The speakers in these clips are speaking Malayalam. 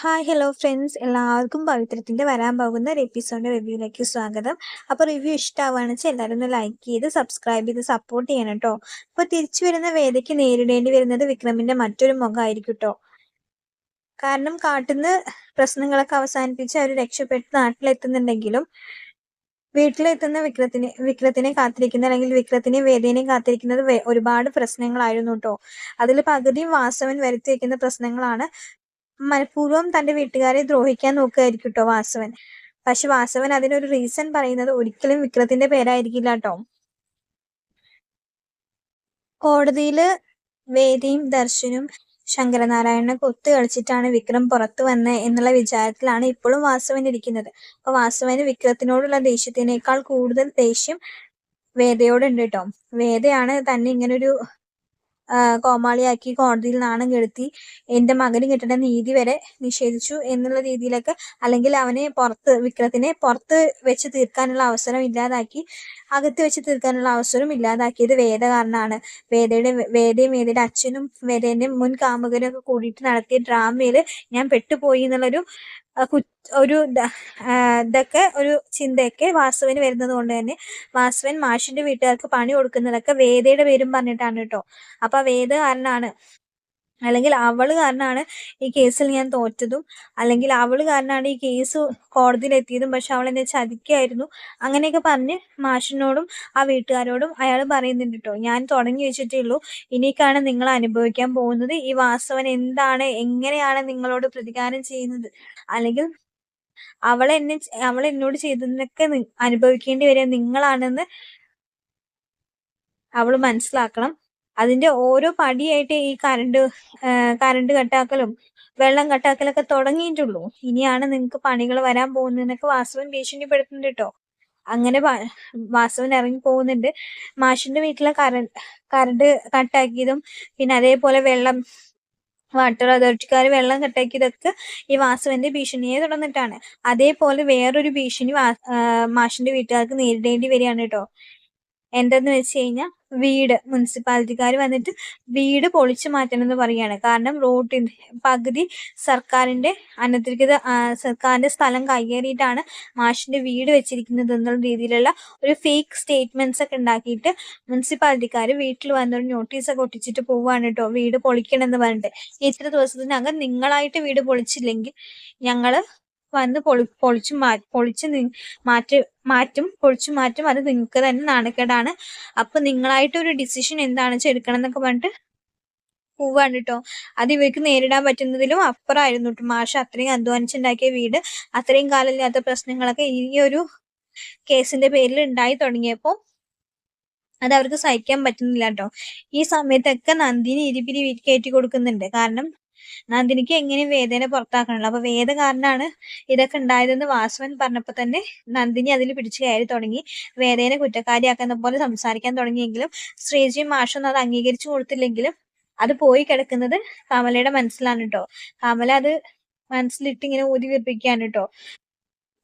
ഹായ് ഹലോ ഫ്രണ്ട്സ് എല്ലാവർക്കും പവിത്രത്തിന്റെ വരാൻ പോകുന്ന ഒരു എപ്പിസോഡിന്റെ റിവ്യൂയിലേക്ക് സ്വാഗതം. അപ്പോൾ റിവ്യൂ ഇഷ്ടമാവുകയാണെന്ന് വെച്ചാൽ എല്ലാവരും ഒന്ന് ലൈക്ക് ചെയ്ത് സബ്സ്ക്രൈബ് ചെയ്ത് സപ്പോർട്ട് ചെയ്യണം കേട്ടോ. അപ്പോൾ തിരിച്ചു വരുന്ന വേദയ്ക്ക് നേരിടേണ്ടി വരുന്നത് വിക്രമിന്റെ മറ്റൊരു മുഖമായിരിക്കും കേട്ടോ. കാരണം കാട്ടുന്ന പ്രശ്നങ്ങളൊക്കെ അവസാനിപ്പിച്ച് അവർ രക്ഷപ്പെട്ട് നാട്ടിലെത്തുന്നുണ്ടെങ്കിലും വീട്ടിലെത്തുന്ന വിക്രത്തിനെ വിക്രത്തിനെ കാത്തിരിക്കുന്ന അല്ലെങ്കിൽ വിക്രത്തിനെ വേദനയും കാത്തിരിക്കുന്നത് ഒരുപാട് പ്രശ്നങ്ങളായിരുന്നു കേട്ടോ. അതിൽ പകുതിയും വാസവൻ വരുത്തി വെക്കുന്ന പ്രശ്നങ്ങളാണ്. മനഃപൂർവം തന്റെ വീട്ടുകാരെ ദ്രോഹിക്കാൻ നോക്കുകയായിരിക്കും കേട്ടോ വാസവൻ. പക്ഷെ വാസവൻ അതിനൊരു റീസൺ പറയുന്നത് ഒരിക്കലും വിക്രത്തിന്റെ പേരായിരിക്കില്ല കേട്ടോ കോടതിയിൽ വേദിയും ദർശനും ശങ്കരനാരായണനെ കൊത്തു കളിച്ചിട്ടാണ് വിക്രം പുറത്തു വന്നത് എന്നുള്ള വിചാരത്തിലാണ് ഇപ്പോഴും വാസവൻ ഇരിക്കുന്നത്. അപ്പൊ വാസവന് വിക്രത്തിനോടുള്ള ദേഷ്യത്തിനേക്കാൾ കൂടുതൽ ദേഷ്യം വേദയോടുണ്ട് കേട്ടോ വേദയാണ് തന്നെ ഇങ്ങനൊരു കോമാളിയാക്കി കോടതിയിൽ നാണം കെടുത്തി എന്റെ മകന് കിട്ടേണ്ട നീതി വരെ നിഷേധിച്ചു എന്നുള്ള രീതിയിലൊക്കെ അല്ലെങ്കിൽ അവനെ പുറത്ത് വിക്രത്തിനെ പുറത്ത് വെച്ച് തീർക്കാനുള്ള അവസരം ഇല്ലാതാക്കി അകത്ത് വെച്ച് തീർക്കാനുള്ള അവസരം ഇല്ലാതാക്കിയത് വേദ കാരണമാണ് വേദയുടെ വേദയും വേദയുടെ അച്ഛനും വേദേന്റെ മുൻ കാമുകനും ഒക്കെ കൂടിയിട്ട് നടത്തിയ ഡ്രാമയിൽ ഞാൻ പെട്ടുപോയി എന്നുള്ളൊരു ഒരു ഇതൊക്കെ ഒരു ചിന്തയൊക്കെ വാസുവിന് വരുന്നത് കൊണ്ട് തന്നെ വാസുവൻ മാഷിന്റെ വീട്ടുകാർക്ക് പണി കൊടുക്കുന്നതൊക്കെ വേദയുടെ പേരും പറഞ്ഞിട്ടാണ് കേട്ടോ. അപ്പൊ വേദ കാരനാണ് അല്ലെങ്കിൽ അവൾ കാരണമാണ് ഈ കേസിൽ ഞാൻ തോറ്റതും. അല്ലെങ്കിൽ അവൾ കാരണമാണ് ഈ കേസ് കോടതിയിൽ എത്തിയതും പക്ഷെ അവൾ എന്നെ ചതിക്കായിരുന്നു. അങ്ങനെയൊക്കെ പറഞ്ഞ് മാഷിനോടും ആ വീട്ടുകാരോടും അയാൾ പറയുന്നുണ്ട് കേട്ടോ ഞാൻ തുടങ്ങി വെച്ചിട്ടേ ഉള്ളൂ. ഇനിക്കാണ് നിങ്ങൾ അനുഭവിക്കാൻ പോകുന്നത്. ഈ വാസവൻ എന്താണ് എങ്ങനെയാണ് നിങ്ങളോട് പ്രതികാരം ചെയ്യുന്നത്? അല്ലെങ്കിൽ അവളെന്നെ അവൾ എന്നോട് ചെയ്തതിനൊക്കെ അനുഭവിക്കേണ്ടി വരിക നിങ്ങളാണെന്ന് അവൾ മനസ്സിലാക്കണം. അതിന്റെ ഓരോ പടിയായിട്ട് ഈ കറണ്ട് കറണ്ട് കട്ടാക്കലും വെള്ളം കട്ടാക്കലൊക്കെ തുടങ്ങിയിട്ടുള്ളൂ. ഇനിയാണ് നിങ്ങൾക്ക് പണികൾ വരാൻ പോകുന്നതെന്നൊക്കെ വാസവൻ ഭീഷണിപ്പെടുത്തുന്നുണ്ട് കേട്ടോ അങ്ങനെ വാസവൻ ഇറങ്ങി പോകുന്നുണ്ട്. മാഷിന്റെ വീട്ടിലെ കറണ്ട് കറണ്ട് കട്ടാക്കിയതും പിന്നെ അതേപോലെ വെള്ളം വാട്ടർ അതോറിറ്റിക്കാർ വെള്ളം കട്ടാക്കിയതൊക്കെ ഈ വാസവന്റെ ഭീഷണിയെ തുടർന്നിട്ടാണ്. അതേപോലെ വേറൊരു ഭീഷണി മാഷിന്റെ വീട്ടുകാർക്ക് നേരിടേണ്ടി വരികയാണ് കേട്ടോ എന്തെന്ന് വെച്ച് കഴിഞ്ഞാൽ വീട് മുനിസിപ്പാലിറ്റിക്കാർ വന്നിട്ട് വീട് പൊളിച്ചു മാറ്റണം എന്ന് പറയാണ് കാരണം റോഡിന്റെ പകുതി സർക്കാരിന്റെ അനധികൃത സർക്കാരിന്റെ സ്ഥലം കയ്യേറിയിട്ടാണ് മാഷിന്റെ വീട് വെച്ചിരിക്കുന്നത് എന്നുള്ള രീതിയിലുള്ള ഒരു ഫേക്ക് സ്റ്റേറ്റ്മെന്റ്സ് ഒക്കെ ഉണ്ടാക്കിയിട്ട് മുനിസിപ്പാലിറ്റിക്കാർ വീട്ടിൽ വന്നൊരു നോട്ടീസ് ഒക്കെ ഒട്ടിച്ചിട്ട് പോവുകയാണ് കേട്ടോ വീട് പൊളിക്കണമെന്ന് പറഞ്ഞിട്ട്. ഇത്ര ദിവസത്തിനകം നിങ്ങളായിട്ട് വീട് പൊളിച്ചില്ലെങ്കിൽ ഞങ്ങൾ വന്ന് പൊളി പൊളിച്ചു മാ പൊളിച്ച് മാറ്റി മാറ്റും പൊളിച്ചു മാറ്റും അത് നിങ്ങൾക്ക് തന്നെ നാണക്കേടാണ്. അപ്പൊ നിങ്ങളായിട്ട് ഒരു ഡിസിഷൻ എന്താണെന്ന് വെച്ചാൽ എടുക്കണം എന്നൊക്കെ പറഞ്ഞിട്ട് പോവാണ് കേട്ടോ അത് ഇവർക്ക് നേരിടാൻ പറ്റുന്നതിലും അപ്പുറമായിരുന്നു കേട്ടോ മാഷ അത്രയും അധ്വാനിച്ചുണ്ടാക്കിയ വീട് അത്രയും കാലമില്ലാത്ത പ്രശ്നങ്ങളൊക്കെ ഈ ഒരു കേസിന്റെ പേരിൽ ഉണ്ടായി തുടങ്ങിയപ്പോൾ അത് അവർക്ക് സഹിക്കാൻ പറ്റുന്നില്ല കേട്ടോ ഈ സമയത്തൊക്കെ നന്ദിനി ഇരിപ്പിരി കയറ്റി കൊടുക്കുന്നുണ്ട്. കാരണം നന്ദിനിക്ക് എങ്ങനെയും വേദന പുറത്താക്കണല്ലോ അപ്പൊ വേദ കാരണമാണ് ഇതൊക്കെ ഉണ്ടായതെന്ന് വാസവൻ പറഞ്ഞപ്പോ തന്നെ നന്ദിനി അതിൽ പിടിച്ചു കയറി തുടങ്ങി. വേദേനെ കുറ്റക്കാരിയാക്കുന്ന പോലെ സംസാരിക്കാൻ തുടങ്ങിയെങ്കിലും ശ്രീജിയും മാഷൊന്നും അത് അംഗീകരിച്ചു കൊടുത്തില്ലെങ്കിലും അത് പോയി കിടക്കുന്നത് കമലയുടെ മനസ്സിലാണ് കേട്ടോ കമല അത് മനസ്സിലിട്ട് ഇങ്ങനെ ഊതി വീർപ്പിക്കുകയാണ് കേട്ടോ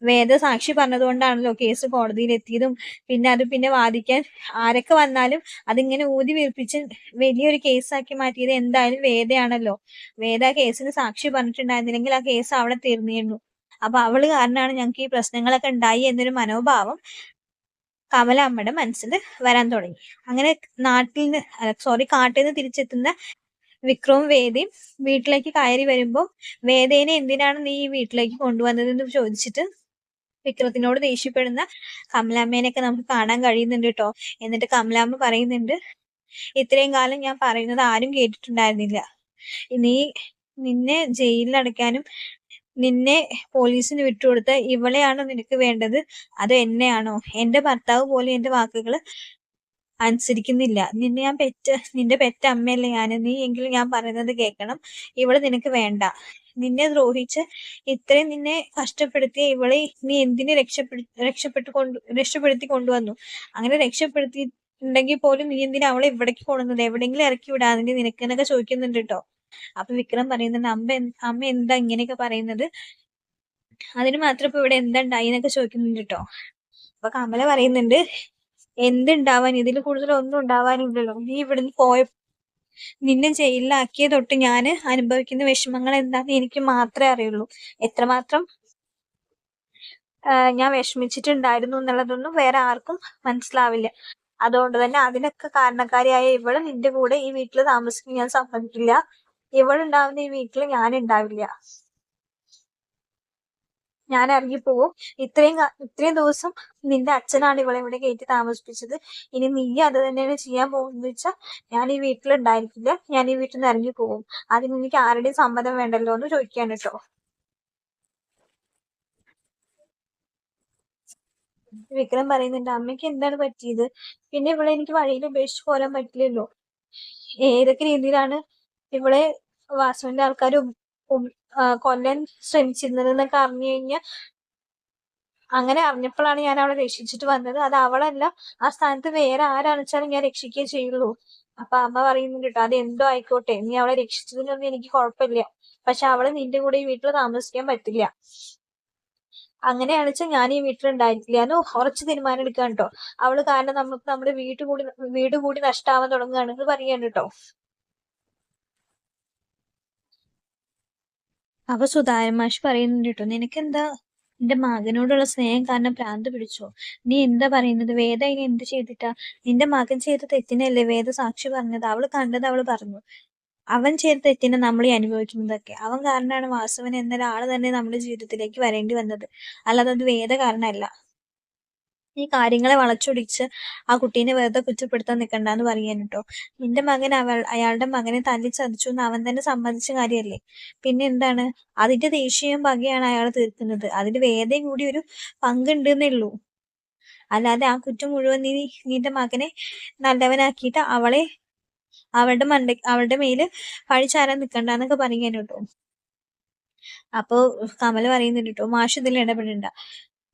വേദ സാക്ഷി പറഞ്ഞതുകൊണ്ടാണല്ലോ കേസ് കോടതിയിൽ എത്തിയതും പിന്നെ അത് പിന്നെ വാദിക്കാൻ ആരൊക്കെ വന്നാലും അതിങ്ങനെ ഊതി വീർപ്പിച്ച് വലിയൊരു കേസാക്കി മാറ്റിയത് എന്തായാലും വേദയാണല്ലോ. വേദ കേസിന് സാക്ഷി പറഞ്ഞിട്ടുണ്ടായിരുന്നില്ലെങ്കിൽ ആ കേസ് അവിടെ തീർന്നിരുന്നു. അപ്പൊ അവൾ കാരണമാണ് ഞങ്ങൾക്ക് ഈ പ്രശ്നങ്ങളൊക്കെ ഉണ്ടായി എന്നൊരു മനോഭാവം കമല അമ്മയുടെ മനസ്സിൽ വരാൻ തുടങ്ങി. അങ്ങനെ നാട്ടിൽ നിന്ന് സോറി കാട്ടിൽ നിന്ന് തിരിച്ചെത്തുന്ന വിക്രവും വേദയും വീട്ടിലേക്ക് കയറി വരുമ്പോൾ വേദേനെ എന്തിനാണ് നീ ഈ വീട്ടിലേക്ക് കൊണ്ടുവന്നതെന്ന് ചോദിച്ചിട്ട് വിക്രത്തിനോട് ദേഷ്യപ്പെടുന്ന കമലാമ്മേനെയൊക്കെ നമുക്ക് കാണാൻ കഴിയുന്നുണ്ട് കേട്ടോ എന്നിട്ട് കമലാമ്മ പറയുന്നുണ്ട് ഇത്രയും കാലം ഞാൻ പറയുന്നത് ആരും കേട്ടിട്ടുണ്ടായിരുന്നില്ല. നീ നിന്നെ ജയിലിൽ അടയ്ക്കാനും നിന്നെ പോലീസിന് വിട്ടുകൊടുത്ത ഇവളെയാണോ നിനക്ക് വേണ്ടത്? അത് എന്നെയാണോ? എന്റെ ഭർത്താവ് പോലും എന്റെ വാക്കുകൾ അനുസരിക്കുന്നില്ല. നിന്നെ ഞാൻ പെറ്റ നിന്റെ പെറ്റ അമ്മയല്ലേ ഞാൻ നീ എങ്കിലും ഞാൻ പറയുന്നത് കേൾക്കണം. ഇവൾ നിനക്ക് വേണ്ട. നിന്നെ ദ്രോഹിച്ച് ഇത്രയും നിന്നെ കഷ്ടപ്പെടുത്തിയ ഇവളെ നീ എന്തിനെ രക്ഷപ്പെടു രക്ഷപ്പെട്ടു കൊണ്ട് രക്ഷപ്പെടുത്തി കൊണ്ടുവന്നു? അങ്ങനെ രക്ഷപ്പെടുത്തിയിട്ടുണ്ടെങ്കിൽ പോലും നീ എന്തിനാ അവളെ ഇവിടേക്ക് കൊണ്ടുവന്നത്? എവിടെങ്കിലും ഇറക്കി വിടാതെ നിനക്കെന്നൊക്കെ ചോദിക്കുന്നുണ്ട് കേട്ടോ. അപ്പൊ വിക്രം പറയുന്നുണ്ട് അമ്മ അമ്മ എന്താ ഇങ്ങനെയൊക്കെ പറയുന്നത്? അതിന് മാത്രം ഇപ്പൊ ഇവിടെ എന്താ ഉണ്ടായി എന്നൊക്കെ ചോദിക്കുന്നുണ്ട് കേട്ടോ. അപ്പൊ കമല പറയുന്നുണ്ട് എന്തുണ്ടാവാൻ? ഇതിൽ കൂടുതൽ ഒന്നും ഉണ്ടാവാനില്ലല്ലോ. നീ ഇവിടുന്ന് പോയ നിന്നെ ജയിലിലാക്കിയ തൊട്ട് ഞാൻ അനുഭവിക്കുന്ന വിഷമങ്ങൾ എന്താണെന്ന് എനിക്ക് മാത്രമേ അറിയുള്ളൂ. എത്രമാത്രം ഞാൻ വിഷമിച്ചിട്ടുണ്ടായിരുന്നു എന്നുള്ളതൊന്നും വേറെ ആർക്കും മനസ്സിലാവില്ല. അതുകൊണ്ട് തന്നെ അതിനൊക്കെ കാരണക്കാരിയായ ഇവൾ നിന്റെ കൂടെ ഈ വീട്ടിൽ താമസിക്കാൻ ഞാൻ സമ്മതിക്കില്ല. ഇവളുണ്ടാവുന്ന ഈ വീട്ടിൽ ഞാൻ ഉണ്ടാവില്ല ഞാൻ ഇറങ്ങിപ്പോവും ഇത്രയും ഇത്രയും ദിവസം നിന്റെ അച്ഛനാണ് ഇവളെ ഇവിടെ കയറ്റി താമസിപ്പിച്ചത്. ഇനി നീ അത് തന്നെയാണ് ചെയ്യാൻ പോകുന്നത് വെച്ചാൽ ഞാൻ ഈ വീട്ടിൽ ഉണ്ടായിരിക്കില്ല ഞാൻ ഈ വീട്ടിൽ നിന്ന് ഇറങ്ങി പോകും അതിന് എനിക്ക് ആരുടെയും സമ്മതം വേണ്ടല്ലോ എന്ന് ചോദിക്കാൻ കേട്ടോ. വിക്രം പറയുന്നുണ്ട് അമ്മയ്ക്ക് എന്താണ് പറ്റിയത്? പിന്നെ ഇവിടെ എനിക്ക് വഴിയിൽ ഉപേക്ഷിച്ച് പോരാൻ പറ്റില്ലല്ലോ. ഏതൊക്കെ രീതിയിലാണ് ഇവിടെ വാസുവിന്റെ ആൾക്കാർ കൊല്ലാൻ ശ്രമിച്ചിരുന്നതെന്നൊക്കെ അറിഞ്ഞു കഴിഞ്ഞാൽ അങ്ങനെ അറിഞ്ഞപ്പോഴാണ് ഞാൻ അവളെ രക്ഷിച്ചിട്ട് വന്നത്. അത് അവളല്ല ആ സ്ഥാനത്ത് വേറെ ആരാണെച്ചാലും ഞാൻ രക്ഷിക്കുകയേ ചെയ്യുള്ളൂ. അപ്പൊ അമ്മ പറയുന്നുണ്ട് കേട്ടോ അത് എന്തോ ആയിക്കോട്ടെ നീ അവളെ രക്ഷിച്ചതിനൊന്നും എനിക്ക് കുഴപ്പമില്ല. പക്ഷെ അവൾ നിന്റെ കൂടെ ഈ വീട്ടിൽ താമസിക്കാൻ പറ്റില്ല. അങ്ങനെയാണെച്ചാൽ ഞാൻ ഈ വീട്ടിലുണ്ടായിരിക്കില്ല എന്ന് ഉറച്ച് തീരുമാനം എടുക്കാൻ കേട്ടോ അവൾ കാരണം നമുക്ക് നമ്മുടെ വീട് കൂടി വീട് കൂടി നഷ്ടാവാൻ തുടങ്ങുകയാണെന്ന് പറയാണ് കേട്ടോ അപ്പൊ സുധാരൻ മാഷ് പറയുന്നുണ്ട് കേട്ടോ. നിനക്കെന്താ നിന്റെ മകനോടുള്ള സ്നേഹം കാരണം ഭ്രാന്ത് പിടിച്ചോ? നീ എന്താ പറയുന്നത്? വേദ ഇനി എന്ത് ചെയ്തിട്ടാ? നിന്റെ മകൻ ചെയ്ത തെറ്റിനല്ലേ വേദ സാക്ഷി പറഞ്ഞത്? അവൾ കണ്ടത് അവൾ പറഞ്ഞു. അവൻ ചെയ്ത തെറ്റിനെ നമ്മൾ ഈ അനുഭവിക്കുന്നതൊക്കെ അവൻ കാരണമാണ് വാസവൻ എന്നൊരാൾ തന്നെ നമ്മുടെ ജീവിതത്തിലേക്ക് വരേണ്ടി വന്നത്. അല്ലാതെ അത് വേദ കാരണമല്ല. ഈ കാര്യങ്ങളെ വളച്ചൊടിച്ച് ആ കുട്ടീനെ വെറുതെ കുറ്റപ്പെടുത്താൻ നിൽക്കണ്ടെന്ന് പറയാൻ കേട്ടോ നിന്റെ മകൻ അവൾ അയാളുടെ മകനെ തല്ലി ചതിച്ചു എന്ന് അവൻ തന്നെ സമ്മതിച്ച കാര്യമല്ലേ പിന്നെ എന്താണ്? അതിന്റെ ദേഷ്യവും പകയാണ് അയാൾ തീർക്കുന്നത്. അതിന് വേദയും കൂടി ഒരു പങ്കുണ്ടെന്നേ ഉള്ളൂ. അല്ലാതെ ആ കുറ്റം മുഴുവൻ നീ നിന്റെ മകനെ നല്ലവനാക്കിയിട്ട് അവളെ അവളുടെ മണ്ട അവളുടെ മേൽ പഴിച്ചാരാൻ നിൽക്കണ്ടെന്നൊക്കെ പറയാൻ കേട്ടോ അപ്പോ കമല പറയുന്നുണ്ട് കേട്ടോ മാഷ് ഇതിൽ ഇടപെടണ്ട.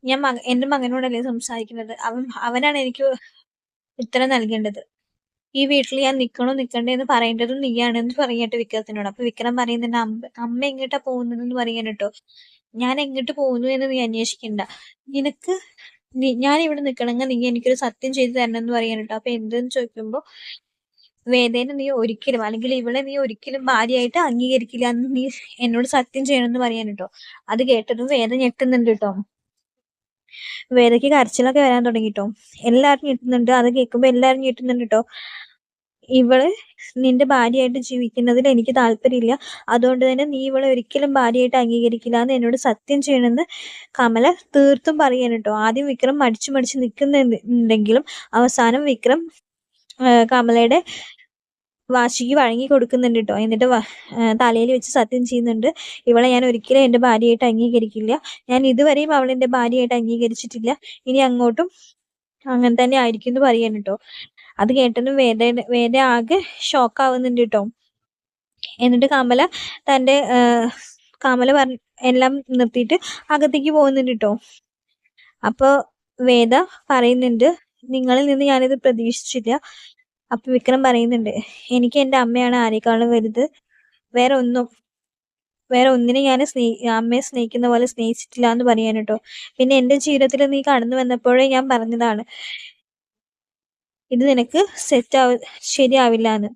ഞാൻ മക എന്റെ മകനോടല്ലേ സംസാരിക്കുന്നത്? അവൻ അവനാണ് എനിക്ക് ഉത്തരം നൽകേണ്ടത്. ഈ വീട്ടിൽ ഞാൻ നിൽക്കണോ നിൽക്കണ്ടേ എന്ന് പറയേണ്ടതും നീയാണെന്ന് പറയട്ടെ വിക്രത്തിനോട്. അപ്പൊ വിക്രം പറയുന്നുണ്ട് അമ്മ അമ്മ എങ്ങോട്ടാ പോകുന്നതെന്ന് പറയാൻ കേട്ടോ. ഞാൻ എങ്ങോട്ട് പോകുന്നു എന്ന് നീ അന്വേഷിക്കണ്ട. നിനക്ക് ഞാൻ ഇവിടെ നിക്കണമെങ്കിൽ നീ എനിക്കൊരു സത്യം ചെയ്തു തരണം എന്ന് പറയാൻ കേട്ടോ. അപ്പൊ എന്തെന്ന് ചോദിക്കുമ്പോ വേദന നീ ഒരിക്കലും അല്ലെങ്കിൽ ഇവളെ നീ ഒരിക്കലും ഭാര്യയായിട്ട് അംഗീകരിക്കില്ല എന്ന് നീ എന്നോട് സത്യം ചെയ്യണമെന്ന് പറയാൻ കേട്ടോ. അത് കേട്ടതും വേദ ഞെട്ടുന്നുണ്ട് കേട്ടോ. വേദയ്ക്ക് കരച്ചിലൊക്കെ വരാൻ തുടങ്ങിട്ടോ. എല്ലാരും ഞെട്ടുന്നുണ്ട്. അത് കേൾക്കുമ്പോ എല്ലാരും ഞെട്ടുന്നുണ്ട് കേട്ടോ ഇവൾ നിന്റെ ഭാര്യയായിട്ട് ജീവിക്കുന്നതിൽ എനിക്ക് താല്പര്യമില്ല. അതുകൊണ്ട് തന്നെ നീ ഇവളെ ഒരിക്കലും ഭാര്യയായിട്ട് അംഗീകരിക്കില്ല എന്ന് എന്നോട് സത്യം ചെയ്യണമെന്ന് കമല തീർത്തും പറയാൻ കേട്ടോ ആദ്യം വിക്രം മടിച്ചു മടിച്ചു നിൽക്കുന്നുണ്ടെങ്കിലും അവസാനം വിക്രം കമലയുടെ വാശിക്ക് വഴങ്ങി കൊടുക്കുന്നുണ്ട് കേട്ടോ എന്നിട്ട് തലയിൽ വെച്ച് സത്യം ചെയ്യുന്നുണ്ട്. ഇവളെ ഞാൻ ഒരിക്കലും എന്റെ ഭാര്യയായിട്ട് അംഗീകരിക്കില്ല. ഞാൻ ഇതുവരെയും അവൾ എന്റെ ഭാര്യയായിട്ട് അംഗീകരിച്ചിട്ടില്ല. ഇനി അങ്ങോട്ടും അങ്ങനെ തന്നെ ആയിരിക്കും എന്ന് പറയാൻ കേട്ടോ അത് കേട്ടതും വേദ വേദ ആകെ ഷോക്കാവുന്നുണ്ട് കേട്ടോ എന്നിട്ട് കമല തന്റെ കമല പറ എല്ലാം നിർത്തിയിട്ട് അകത്തേക്ക് പോകുന്നുണ്ട് കേട്ടോ അപ്പോൾ വേദ പറയുന്നുണ്ട് നിങ്ങളിൽ നിന്ന് ഞാനിത് പ്രതീക്ഷിച്ചില്ല. അപ്പൊ വിക്രം പറയുന്നുണ്ട് എനിക്ക് എന്റെ അമ്മയാണ് ആരെക്കാളും വലുത്. വേറെ ഒന്നും വേറെ ഒന്നിനെ ഞാൻ സ്നേഹി അമ്മയെ സ്നേഹിക്കുന്ന പോലെ സ്നേഹിച്ചിട്ടില്ല എന്ന് പറയാൻ കേട്ടോ. പിന്നെ എന്റെ ജീവിതത്തിൽ നീ കടന്നു വന്നപ്പോഴേ ഞാൻ പറഞ്ഞതാണ് ഇത് നിനക്ക് സെറ്റ് ആവ ശരിയാവില്ല എന്ന്.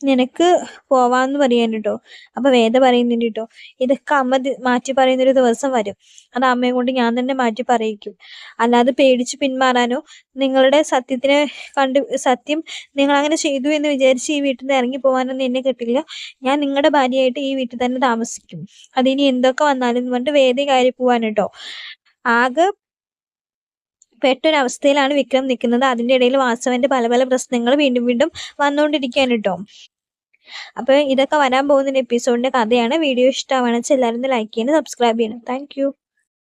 നിനക്ക് പോവാന്ന് പറയാൻ കേട്ടോ അപ്പൊ വേദ പറയുന്നുണ്ട് കേട്ടോ ഇതൊക്കെ അമ്മ മാറ്റി പറയുന്നൊരു ദിവസം വരും. അത് അമ്മയെ കൊണ്ട് ഞാൻ തന്നെ മാറ്റി പറയിക്കും. അല്ലാതെ പേടിച്ച് പിന്മാറാനോ നിങ്ങളുടെ സത്യത്തിനെ കണ്ട് സത്യം നിങ്ങൾ അങ്ങനെ ചെയ്തു എന്ന് വിചാരിച്ച് ഈ വീട്ടിൽ നിന്ന് ഇറങ്ങി പോകാനൊന്നും എന്നെ കിട്ടില്ല. ഞാൻ നിങ്ങളുടെ ഭാര്യയായിട്ട് ഈ വീട്ടിൽ തന്നെ താമസിക്കും. അതിനി എന്തൊക്കെ വന്നാലും പറഞ്ഞിട്ട് വേദ കയറി പോവാൻ കേട്ടോ ആകെ പെട്ടൊരവസ്ഥയിലാണ് വിക്രം നിൽക്കുന്നത് അതിന്റെ ഇടയിൽ വാസവന്റെ പല പല പ്രശ്നങ്ങൾ വീണ്ടും വീണ്ടും വന്നുകൊണ്ടിരിക്കുകയാണ് കേട്ടോ. അപ്പൊ ഇതൊക്കെ വരാൻ പോകുന്ന എപ്പിസോഡിന്റെ കഥയാണ്. വീഡിയോ ഇഷ്ടമാണെന്ന് എല്ലാവരും ലൈക്ക് ചെയ്യണം സബ്സ്ക്രൈബ് ചെയ്യണം. താങ്ക്